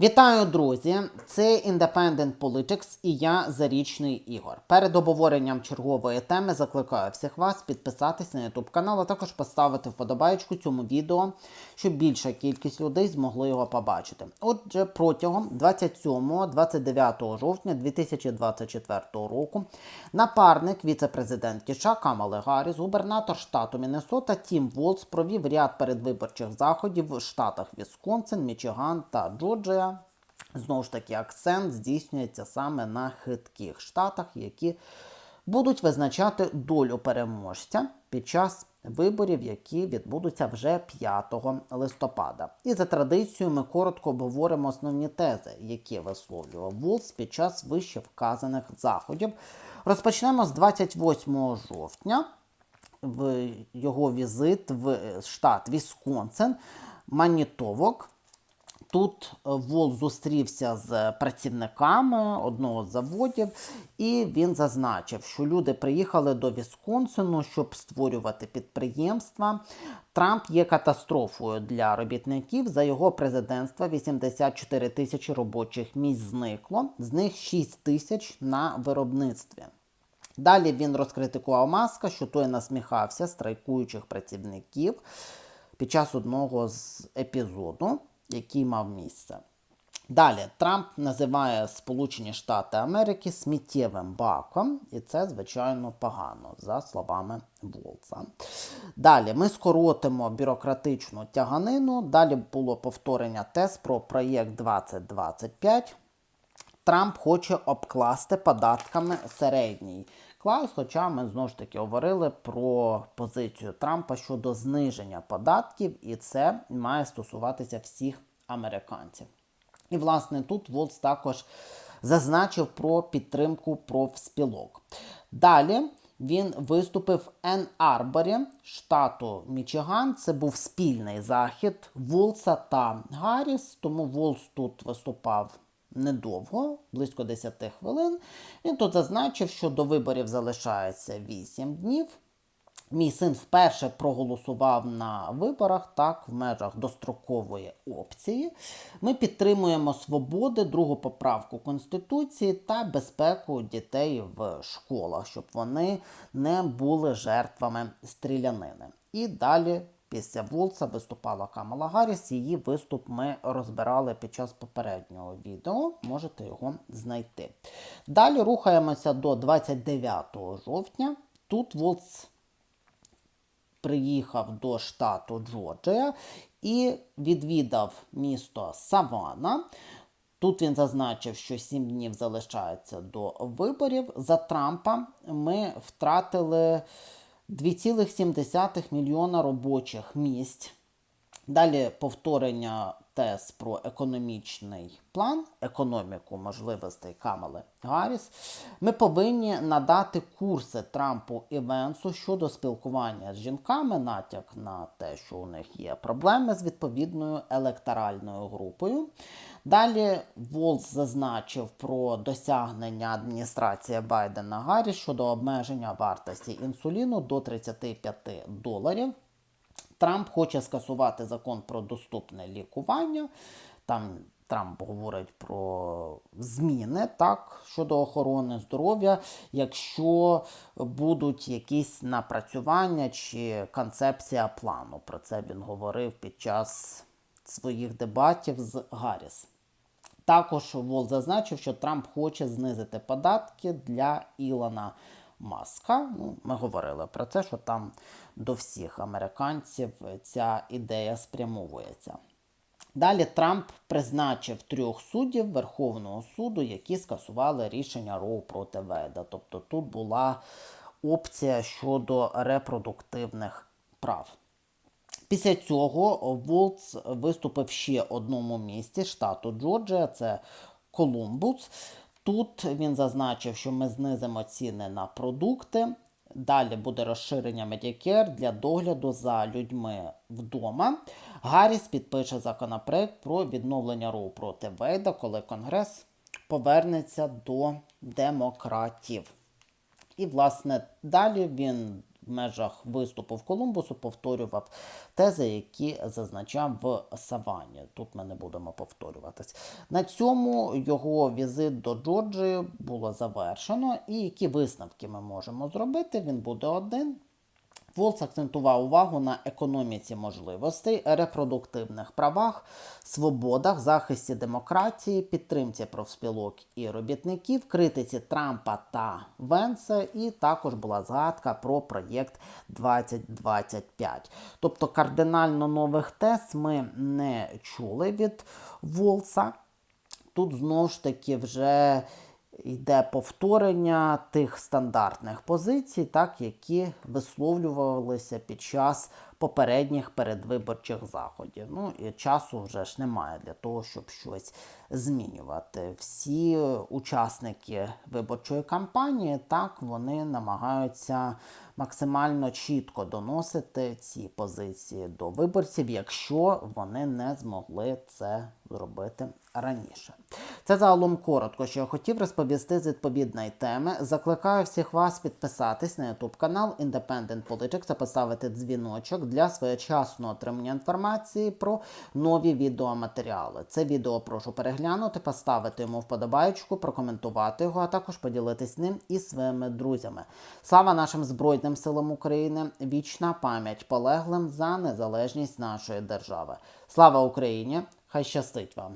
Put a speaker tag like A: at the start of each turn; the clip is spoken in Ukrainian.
A: Вітаю, друзі! Це Independent Politics і я Зарічний Ігор. Перед обговоренням чергової теми закликаю всіх вас підписатись на YouTube канал, а також поставити вподобайку цьому відео, щоб більша кількість людей змогли його побачити. Отже, протягом 27-29 жовтня 2024 року напарник віце-президентки США Камали Гарріс, губернатор штату Міннесота Тім Волц провів ряд передвиборчих заходів в штатах Вісконсин, Мічиган та Джорджія. Знову ж таки, акцент здійснюється саме на хитких штатах, які будуть визначати долю переможця під час виборів, які відбудуться вже 5 листопада. І за традицією ми коротко обговоримо основні тези, які висловлював Вулс під час вище вказаних заходів. Розпочнемо з 28 жовтня в його візит в штат Вісконсин, Манітовок. Тут е, Вол зустрівся з працівниками одного з заводів, і він зазначив, що люди приїхали до Вісконсину, щоб створювати підприємства. Трамп є катастрофою для робітників. За його президентства 84 тисячі робочих місць зникло, з них 6 тисяч на виробництві. Далі він розкритикував маска, що той насміхався страйкуючих працівників під час одного з епізоду який мав місце. Далі Трамп називає Сполучені Штати Америки сміттєвим баком, і це, звичайно, погано, за словами Волца. Далі ми скоротимо бюрократичну тяганину. Далі було повторення тез про проєкт 2025. Трамп хоче обкласти податками середній клас, хоча ми знову ж таки говорили про позицію Трампа щодо зниження податків, і це має стосуватися всіх американців. І, власне, тут Волц також зазначив про підтримку профспілок. Далі він виступив в Ен Арборі, штату Мічиган. Це був спільний захід Волца та Гарріс, тому Волц тут виступав недовго, близько 10 хвилин. Він тут зазначив, що до виборів залишається 8 днів. Мій син вперше проголосував на виборах так, в межах дострокової опції. Ми підтримуємо свободи, другу поправку Конституції та безпеку дітей в школах, щоб вони не були жертвами стрілянини. І далі. Після Волца виступала Камала Гарріс. Її виступ ми розбирали під час попереднього відео. Можете його знайти. Далі рухаємося до 29 жовтня. Тут Волц приїхав до штату Джорджія і відвідав місто Савана. Тут він зазначив, що 7 днів залишається до виборів. За Трампа ми втратили 2,7 мільйона робочих місць. Далі повторення тез про економічний план, економіку можливостей Камали Гарріс. Ми повинні надати курси Трампу і Венсу щодо спілкування з жінками, натяк на те, що у них є проблеми з відповідною електоральною групою. Далі Волс зазначив про досягнення адміністрації Байдена Гарріс щодо обмеження вартості інсуліну до 35 доларів. Трамп хоче скасувати закон про доступне лікування. Там Трамп говорить про зміни так, щодо охорони здоров'я, якщо будуть якісь напрацювання чи концепція плану. Про це він говорив під час своїх дебатів з Гарріс. Також Вол зазначив, що Трамп хоче знизити податки для Ілона Маска. Ну, Ми говорили про це, що там до всіх американців ця ідея спрямовується. Далі Трамп призначив трьох суддів Верховного суду, які скасували рішення Роу проти Веда. Тобто тут була опція щодо репродуктивних прав. Після цього Волц виступив ще одному місті штату Джорджія, це Колумбус. Тут він зазначив, що ми знизимо ціни на продукти. Далі буде розширення Medicare для догляду за людьми вдома. Гарріс підпише законопроект про відновлення Роу проти Вейда, коли Конгрес повернеться до демократів. І, власне, далі він в межах виступу в Колумбусу повторював тези, які зазначав в Савані. Тут ми не будемо повторюватись. На цьому його візит до Джорджії було завершено. І які висновки ми можемо зробити? Він буде один. Волц акцентував увагу на економіці можливостей, репродуктивних правах, свободах, захисті демократії, підтримці профспілок і робітників, критиці Трампа та Венса, і також була згадка про проєкт 2025. Тобто кардинально нових тез ми не чули від Волца. Тут знову ж таки вже йде повторення тих стандартних позицій, так, які висловлювалися під час попередніх передвиборчих заходів. Ну і часу вже ж немає для того, щоб щось змінювати. Всі учасники виборчої кампанії так вони намагаються максимально чітко доносити ці позиції до виборців, якщо вони не змогли це зробити раніше. Це загалом коротко, що я хотів розповісти з відповідної теми. Закликаю всіх вас підписатись на YouTube канал Independent Politics та поставити дзвіночок для своєчасного отримання інформації про нові відеоматеріали. Це відео прошу переглянути, поставити йому вподобайку, прокоментувати його, а також поділитись ним із своїми друзями. Слава нашим Збройним силам України! Вічна пам'ять полеглим за незалежність нашої держави. Слава Україні! Хай щастить вам!